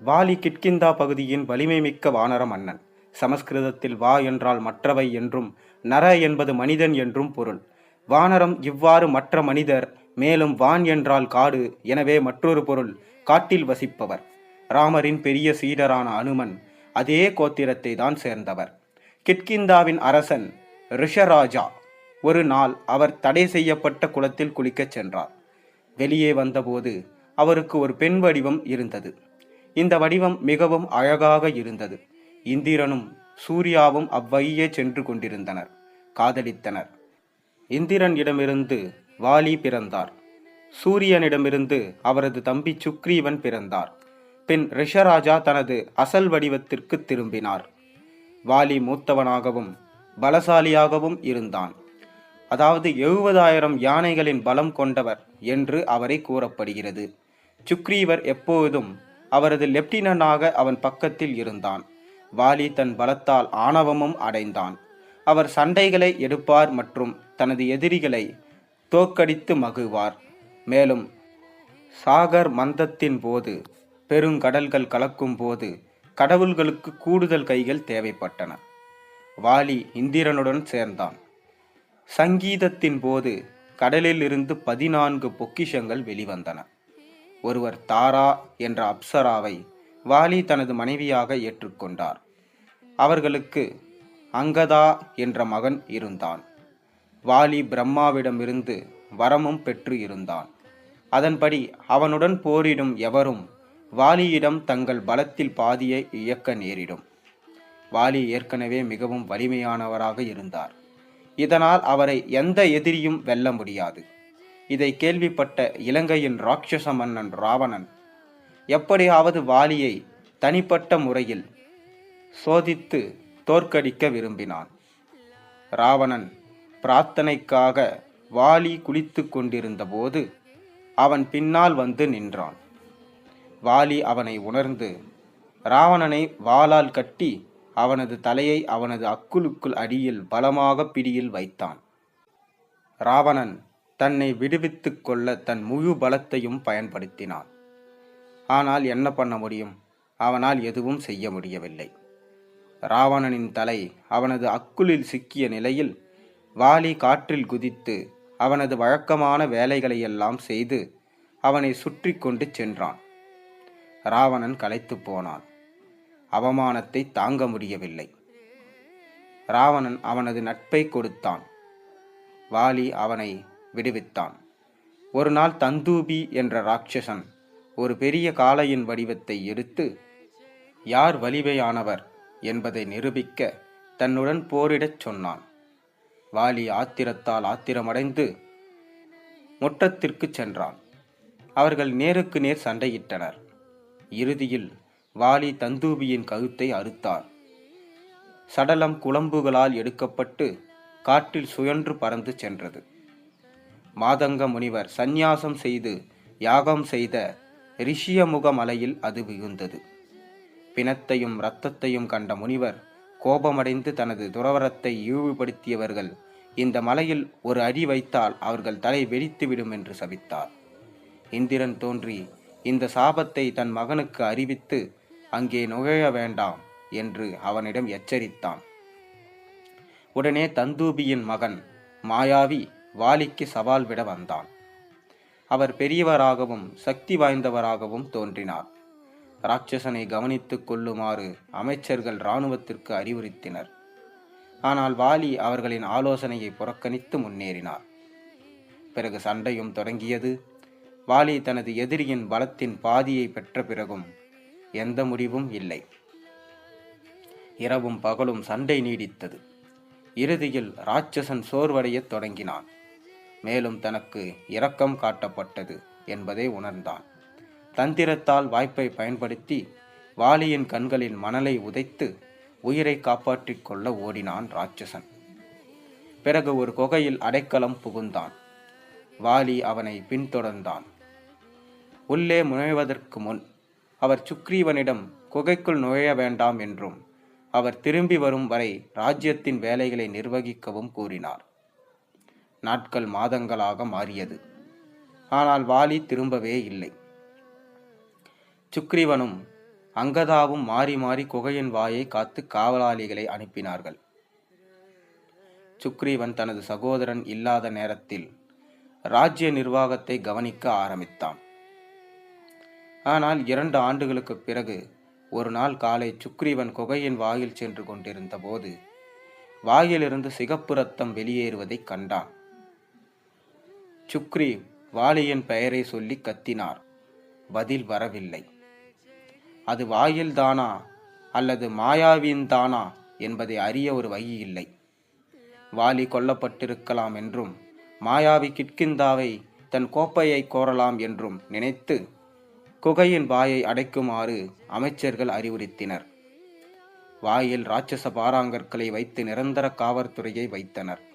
வாலி கிட்கிந்தா பகுதியின் வலிமை மிக்க வானர மன்னன். சமஸ்கிருதத்தில் வா என்றால் மற்றவை என்றும் நர என்பது மனிதன் என்றும் பொருள். வானரம் இவ்வாறு மற்ற மனிதர் மேலும் வான் என்றால் காடு எனவே மற்றொரு பொருள் காட்டில் வசிப்பவர். ராமரின் பெரிய சீடரான அனுமன் அதே கோத்திரத்தை தான் சேர்ந்தவர். கிட்கிந்தாவின் அரசன் ரிஷராஜா ஒரு நாள் அவர் தடை செய்யப்பட்ட குளத்தில் குளிக்கச் சென்றார். வெளியே வந்தபோது அவருக்கு ஒரு பெண் வடிவம் இருந்தது. இந்த வடிவம் மிகவும் அழகாக இருந்தது. இந்திரனும் சூர்யாவும் அவ்வழியே சென்று கொண்டிருந்தனர். காதலித்தனர். இந்திரனிடமிருந்து வாலி பிறந்தார். சூரியனிடமிருந்து அவரது தம்பி சுக்ரீவன் பிறந்தார். பின் ரிஷராஜா தனது அசல் வடிவத்திற்கு திரும்பினார். வாலி மூத்தவனாகவும் பலசாலியாகவும் இருந்தான். அதாவது எழுபதாயிரம் யானைகளின் பலம் கொண்டவர் என்று அவரை கூறப்படுகிறது. சுக்ரீவர் எப்போதும் அவரது லெப்டினனாக அவன் பக்கத்தில் இருந்தான். வாலி தன் பலத்தால் ஆணவமும் அடைந்தான். அவர் சண்டைகளை எடுப்பார் மற்றும் தனது எதிரிகளை தோக்கடித்து மகிழ்வார். மேலும் சாகர் மந்தத்தின் போது பெருங்கடல்கள் கலக்கும் போது கடவுள்களுக்கு கூடுதல் கைகள் தேவைப்பட்டன. வாலி இந்திரனுடன் சேர்ந்தான். சங்கீதத்தின் போது கடலில் இருந்து பதினான்கு பொக்கிஷங்கள் வெளிவந்தன. ஒருவர் தாரா என்ற அப்சராவை வாலி தனது மனைவியாக ஏற்றுக்கொண்டார். அவர்களுக்கு அங்கதா என்ற மகன் இருந்தான். வாலி பிரம்மாவிடமிருந்து வரமும் பெற்று இருந்தான். அதன்படி அவனுடன் போரிடும் எவரும் வாலியிடம் தங்கள் பலத்தில் பாதியை இயக்க நேரிடும். வாலி ஏற்கனவே மிகவும் வலிமையானவராக இருந்தார். இதனால் அவரை எந்த எதிரியும் வெல்ல முடியாது. இதை கேள்விப்பட்ட இலங்கையின் ராட்சச மன்னன் ராவணன் எப்படியாவது வாலியை தனிப்பட்ட முறையில் சோதித்து தோற்கடிக்க விரும்பினான். ராவணன் பிரார்த்தனைக்காக வாலி குளித்து கொண்டிருந்தபோது அவன் பின்னால் வந்து நின்றான். வாலி அவனை உணர்ந்து ராவணனை வாளால் கட்டி அவனது தலையை அவனது அக்குலுக்குள் அடியில் பலமாக பிடியில் வைத்தான். ராவணன் தன்னை விடுவித்து கொள்ள தன் முழு பலத்தையும் பயன்படுத்தினான். ஆனால் என்ன பண்ண முடியும்? அவனால் எதுவும் செய்ய முடியவில்லை. ராவணனின் தலை அவனது அக்குளில் சிக்கிய நிலையில் வாலி காற்றில் குதித்து அவனது வழக்கமான வேலைகளையெல்லாம் செய்து அவனை சுற்றி கொண்டு சென்றான். ராவணன் களைத்து போனான். அவமானத்தை தாங்க முடியவில்லை. ராவணன் அவனது நட்பை கொடுத்தான். வாலி அவனை விடுவித்தான். ஒரு நாள் தந்தூபி என்ற ராட்சசன் ஒரு பெரிய காளையின் வடிவத்தை எடுத்து யார் வலிமையானவர்? என்பதை நிரூபிக்க தன்னுடன் போரிடச் சொன்னான். வாலி ஆத்திரத்தால் ஆத்திரமடைந்து முற்றத்திற்கு சென்றான். அவர்கள் நேருக்கு நேர் சண்டையிட்டனர். இறுதியில் வாலி தந்தூபியின் கழுத்தை அறுத்தார். சடலம் குழம்புகளால் எடுக்கப்பட்டு காற்றில் சுழன்று பறந்து சென்றது. மாதங்க முனிவர் சந்நியாசம் செய்து யாகம் செய்த ரிஷியமுக மலையில் அது விகுந்தது பிணத்தையும் இரத்தத்தையும் கண்ட முனிவர் கோபமடைந்து தனது துறவரத்தை இழிவுபடுத்தியவர்கள் இந்த மலையில் ஒரு அடி வைத்தால் அவர்கள் தலை வெடித்துவிடும் என்று சபித்தார். இந்திரன் தோன்றி இந்த சாபத்தை தன் மகனுக்கு அறிவித்து அங்கே நுழைய வேண்டாம் என்று அவனிடம் எச்சரித்தான். உடனே தந்தூபியின் மகன் மாயாவி வாலிக்கு சவால் விட வந்தான். அவர் பெரியவராகவும் சக்தி வாய்ந்தவராகவும் தோன்றினார். ராட்சசனை கவனித்துக் கொள்ளுமாறு அமைச்சர்கள் இராணுவத்திற்கு அறிவுறுத்தினர். ஆனால் வாலி அவர்களின் ஆலோசனையை புறக்கணித்து முன்னேறினார். பிறகு சண்டையும் தொடங்கியது. வாலி தனது எதிரியின் பலத்தின் பாதியை பெற்ற பிறகும் எந்த முடிவும் இல்லை. இரவும் பகலும் சண்டை நீடித்தது. இறுதியில் ராட்சசன் சோர்வடையத் தொடங்கினான். மேலும் தனக்கு இரக்கம் காட்டப்பட்டது என்பதை உணர்ந்தான். தந்திரத்தால் வாய்ப்பை பயன்படுத்தி வாலியின் கண்களில் மணலை உதைத்து உயிரை காப்பாற்றிக் கொள்ள ஓடினான் ராட்சசன். பிறகு ஒரு குகையில் அடைக்கலம் புகுந்தான். வாலி அவனை பின்தொடர்ந்தான். உள்ளே நுழைவதற்கு முன் அவர் சுக்ரீவனிடம் குகைக்குள் நுழைய வேண்டாம் என்றும் அவர் திரும்பி வரும் வரை ராஜ்யத்தின் வேலைகளை நிர்வகிக்கவும் கூறினார். நாட்கள் மாதங்களாக மாறியது. ஆனால் வாலி திரும்பவே இல்லை. சுக்ரீவனும் அங்கதாவும் மாறி மாறி குகையின் வாயை காத்து காவலாளிகளை அனுப்பினார்கள். சுக்ரீவன் தனது சகோதரன் இல்லாத நேரத்தில் ராஜ்ய நிர்வாகத்தை கவனிக்க ஆரம்பித்தான். ஆனால் இரண்டு ஆண்டுகளுக்குப் பிறகு ஒரு நாள் காலை சுக்ரீவன் குகையின் வாயில் சென்று கொண்டிருந்த போது வாயிலிருந்து சிகப்பு ரத்தம் வெளியேறுவதைக் கண்டான். சுக்ரி வாலியின் பெயரை சொல்லி கத்தினார். பதில் வரவில்லை. அது வாயில்தானா அல்லது மாயாவின் தானா என்பதை அறிய ஒரு வழி இல்லை. வாலி கொல்லப்பட்டிருக்கலாம் என்றும் மாயாவி கிட்கிந்தாவை தன் கோப்பையை கோரலாம் என்றும் நினைத்து குகையின் வாயை அடைக்குமாறு அமைச்சர்கள் அறிவுறுத்தினர். வாயில் ராட்சச பாராங்கற்களை வைத்து நிரந்தர காவற்துறையை வைத்தனர்.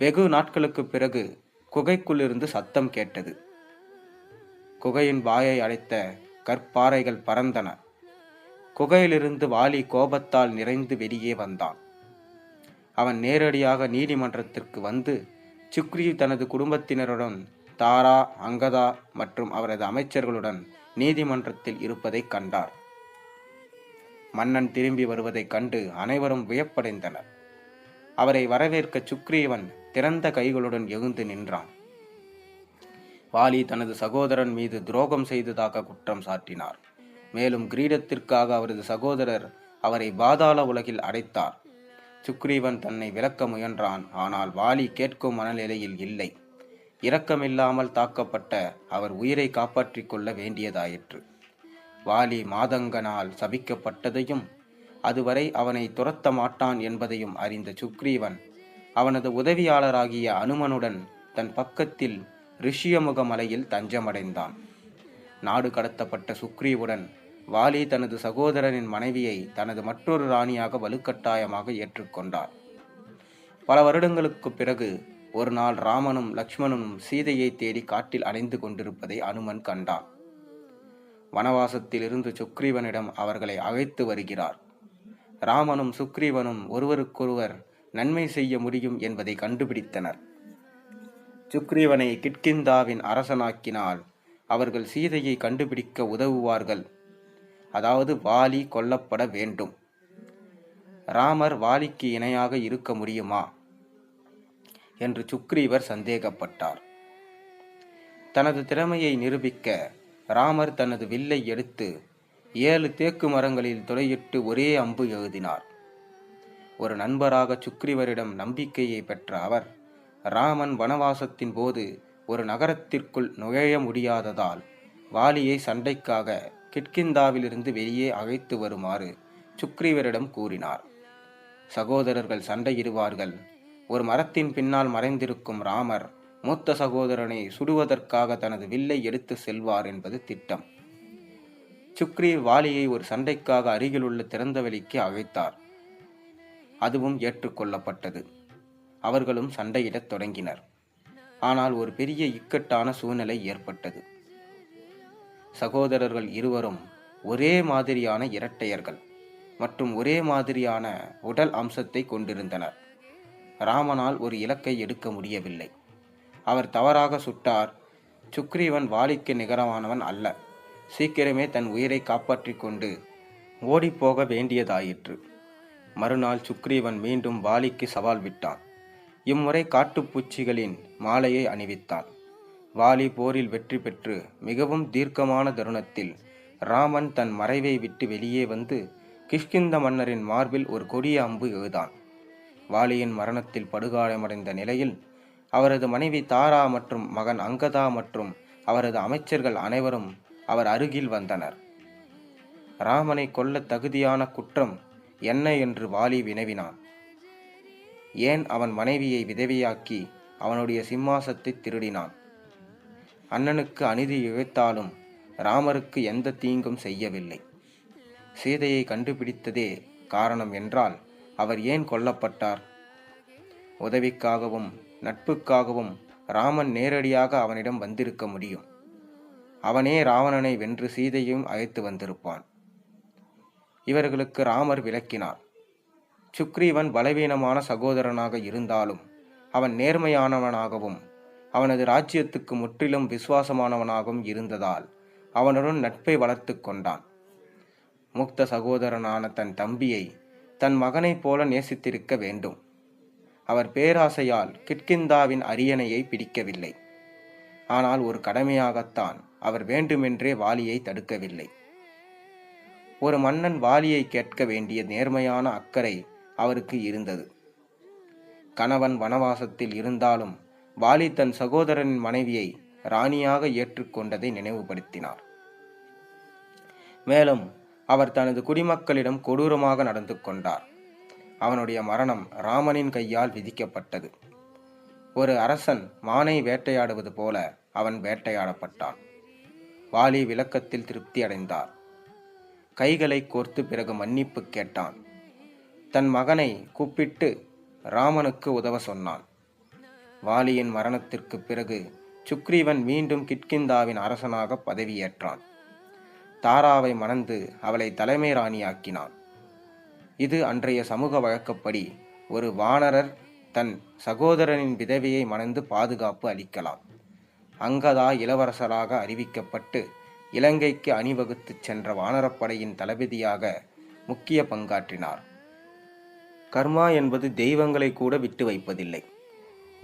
வெகு நாட்களுக்குப் பிறகு குகைக்குள்ளிருந்து சத்தம் கேட்டது. குகையின் வாயை அடைத்த கற்பாறைகள் பறந்தன. குகையிலிருந்து வாலி கோபத்தால் நிறைந்து வெளியே வந்தான். அவன் நேரடியாக நீதிமன்றத்திற்கு வந்து சுக்ரி தனது குடும்பத்தினருடன் தாரா அங்கதா மற்றும் அவரது அமைச்சர்களுடன் நீதிமன்றத்தில் இருப்பதைக் கண்டார். மன்னன் திரும்பி வருவதைக் கண்டு அனைவரும் வியப்படைந்தனர். அவரை வரவேற்க சுக்ரீவன் திறந்த கைகளுடன் எழுந்து நின்றான். வாலி தனது சகோதரன் மீது துரோகம் செய்ததாக குற்றம் சாட்டினார். மேலும் கிரீடத்திற்காக அவரது சகோதரர் அவரை பாதாள உலகில் அடைத்தார். சுக்ரீவன் தன்னை விளக்க முயன்றான் ஆனால் வாலி கேட்கும் மனநிலையில் இல்லை. இரக்கமில்லாமல் தாக்கப்பட்ட அவர் உயிரை காப்பாற்றிக் கொள்ள வேண்டியதாயிற்று. வாலி மாதங்கனால் சபிக்கப்பட்டதையும் அதுவரை அவனை துரத்த மாட்டான் என்பதையும் அறிந்த சுக்ரீவன் அவனது உதவியாளராகிய அனுமனுடன் தன் பக்கத்தில் ரிஷியமுக மலையில் தஞ்சமடைந்தான். நாடு கடத்தப்பட்ட சுக்ரீவுடன் வாலி தனது சகோதரனின் மனைவியை தனது மற்றொரு ராணியாக வலுக்கட்டாயமாக ஏற்றுக்கொண்டார். பல வருடங்களுக்குப் பிறகு ஒரு நாள் ராமனும் லக்ஷ்மணனும் சீதையை தேடி காட்டில் அலைந்து கொண்டிருப்பதை அனுமன் கண்டான். வனவாசத்திலிருந்து சுக்ரீவனிடம் அவர்களை அழைத்து வருகிறார். ராமனும் சுக்ரீவனும் ஒருவருக்கொருவர் நன்மை செய்ய முடியும் என்பதை கண்டுபிடித்தனர். சுக்ரீவனை கிட்கிந்தாவின் அரசனாக்கினால் அவர்கள் சீதையை கண்டுபிடிக்க உதவுவார்கள். அதாவது வாலி கொல்லப்பட வேண்டும். ராமர் வாலிக்கு இணையாக இருக்க முடியுமா? என்று சுக்ரீவர் சந்தேகப்பட்டார். தனது திறமையை நிரூபிக்க ராமர் தனது வில்லை எடுத்து ஏழு தேக்கு மரங்களில் துளையிட்டு ஒரே அம்பு எழுதினார். ஒரு நண்பராக சுக்ரீவரிடம் நம்பிக்கையை பெற்ற அவர் ராமன் வனவாசத்தின் போது ஒரு நகரத்திற்குள் நுழைய முடியாததால் வாலியை சண்டைக்காக கிட்கிந்தாவிலிருந்து வெளியே அழைத்து வருமாறு சுக்ரீவரிடம் கூறினார். சகோதரர்கள் சண்டையிடுவார்கள். ஒரு மரத்தின் பின்னால் மறைந்திருக்கும் ராமர் மூத்த சகோதரனை சுடுவதற்காக தனது வில்லை எடுத்து செல்வார் என்பது திட்டம். சுக்ரீவ் வாலியை ஒரு சண்டைக்காக அருகிலுள்ள திறந்தவெளிக்கு அழைத்தார். அதுவும் ஏற்றுக்கொள்ளப்பட்டது. அவர்களும் சண்டையிடத் தொடங்கினர். ஆனால் ஒரு பெரிய இக்கட்டான சூழ்நிலை ஏற்பட்டது. சகோதரர்கள் இருவரும் ஒரே மாதிரியான இரட்டையர்கள் மற்றும் ஒரே மாதிரியான உடல் அம்சத்தை கொண்டிருந்தனர். ராமனால் ஒரு இலக்கை எடுக்க முடியவில்லை. அவர் தவறாக சுட்டார். சுக்ரீவன் வாலிக்கு நிகரமானவன் அல்ல. சீக்கிரமே தன் உயிரை காப்பாற்றிக் கொண்டு ஓடிப்போக வேண்டியதாயிற்று. மறுநாள் சுக்ரீவன் மீண்டும் வாலிக்கு சவால் விட்டான். இம்முறை காட்டுப்பூச்சிகளின் மாலையை அணிவித்தான் வாலி போரில் வெற்றி பெற்று மிகவும் தீர்க்கமான தருணத்தில் ராமன் தன் மறைவை விட்டு வெளியே வந்து கிஷ்கிந்த மன்னரின் மார்பில் ஒரு கொடிய அம்பு எழுதான் வாலியின் மரணத்தில் படுகாயமடைந்த நிலையில் அவரது மனைவி தாரா மற்றும் மகன் அங்கதா மற்றும் அவரது அமைச்சர்கள் அனைவரும் அவர் அருகில் வந்தனர். ராமனை கொல்ல தகுதியான குற்றம் என்ன என்று வாலி வினவினான். ஏன் அவன் மனைவியை விதவையாக்கி அவனுடைய சிம்மாசத்தை திருடினான்? அண்ணனுக்கு அநீதி இழைத்தாலும் ராமருக்கு எந்த தீங்கும் செய்யவில்லை. சீதையை கண்டுபிடித்ததே காரணம் என்றால் அவர் ஏன் கொல்லப்பட்டார்? உதவிக்காகவும் நட்புக்காகவும் ராமன் நேரடியாக அவனிடம் வந்திருக்க முடியும். அவனே ராவணனை வென்று சீதையும் அழைத்து வந்திருப்பான். இவர்களுக்கு ராமர் விளக்கினார். சுக்ரீவன் பலவீனமான சகோதரனாக இருந்தாலும் அவன் நேர்மையானவனாகவும் அவனது ராஜ்யத்துக்கு முற்றிலும் விசுவாசமானவனாகவும் இருந்ததால் அவனுடன் நட்பை வளர்த்து கொண்டான். முக்த சகோதரனான தன் தம்பியை தன் மகனைப் போல நேசித்திருக்க வேண்டும். அவர் பேராசையால் கிட்கிந்தாவின் அரியணையை பிடிக்கவில்லை. ஆனால் ஒரு கடமையாகத்தான் அவர் வேண்டுமென்றே வாலியை தடுக்கவில்லை. ஒரு மன்னன் வாலியை கேட்க வேண்டிய நேர்மையான அக்கறை அவருக்கு இருந்தது. கணவன் வனவாசத்தில் இருந்தாலும் வாலி தன் சகோதரனின் மனைவியை ராணியாக ஏற்றுக்கொண்டதை நினைவுபடுத்தினார். மேலும் அவர் தனது குடிமக்களிடம் கொடூரமாக நடந்து கொண்டார். அவனுடைய மரணம் ராமனின் கையால் விதிக்கப்பட்டது. ஒரு அரசன் மானை வேட்டையாடுவது போல அவன் வேட்டையாடப்பட்டான். வாலி விளக்கத்தில் திருப்தி அடைந்தார். கைகளை கோர்த்து பிறகு மன்னிப்பு கேட்டான். தன் மகனை கூப்பிட்டு ராமனுக்கு உதவ சொன்னான். வாலியின் மரணத்திற்கு பிறகு சுக்ரீவன் மீண்டும் கிட்கிந்தாவின் அரசனாக பதவியேற்றான். தாராவை மணந்து அவளை தலைமை ராணியாக்கினான். இது அன்றைய சமூக வழக்கப்படி ஒரு வானரர் தன் சகோதரனின் விதவியை மணந்து பாதுகாப்பு அளிக்கலாம். அங்கதா இளவரசராக அறிவிக்கப்பட்டு இலங்கைக்கு அணிவகுத்துச் சென்ற வானரப்படையின் தளபதியாக முக்கிய பங்காற்றினார். கர்மா என்பது தெய்வங்களை கூட விட்டு வைப்பதில்லை.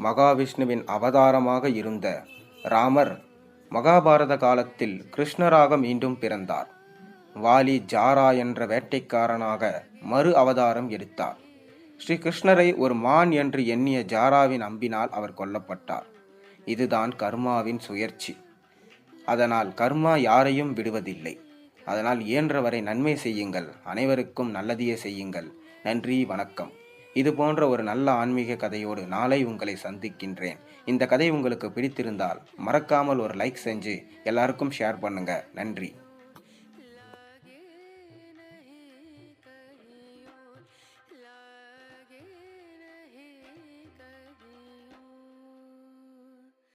மகாவிஷ்ணுவின் அவதாரமாக இருந்த ராமர் மகாபாரத காலத்தில் கிருஷ்ணராக மீண்டும் பிறந்தார். வாலி ஜாரா என்ற வேட்டைக்காரனாக மறு அவதாரம் எடுத்தார். ஸ்ரீ கிருஷ்ணரை ஒரு மான் என்று எண்ணிய ஜாராவின் அம்பினால் அவர் கொல்லப்பட்டார். இதுதான் கர்மாவின் சுயற்சி. அதனால் கர்மா யாரையும் விடுவதில்லை. அதனால் இயன்றவரை நன்மை செய்யுங்கள். அனைவருக்கும் நல்லதையே செய்யுங்கள். நன்றி வணக்கம். இது போன்ற ஒரு நல்ல ஆன்மீக கதையோடு நாளை உங்களை சந்திக்கின்றேன். இந்த கதை உங்களுக்கு பிடித்திருந்தால் மறக்காமல் ஒரு லைக் செஞ்சு எல்லாருக்கும் ஷேர் பண்ணுங்கள் நன்றி.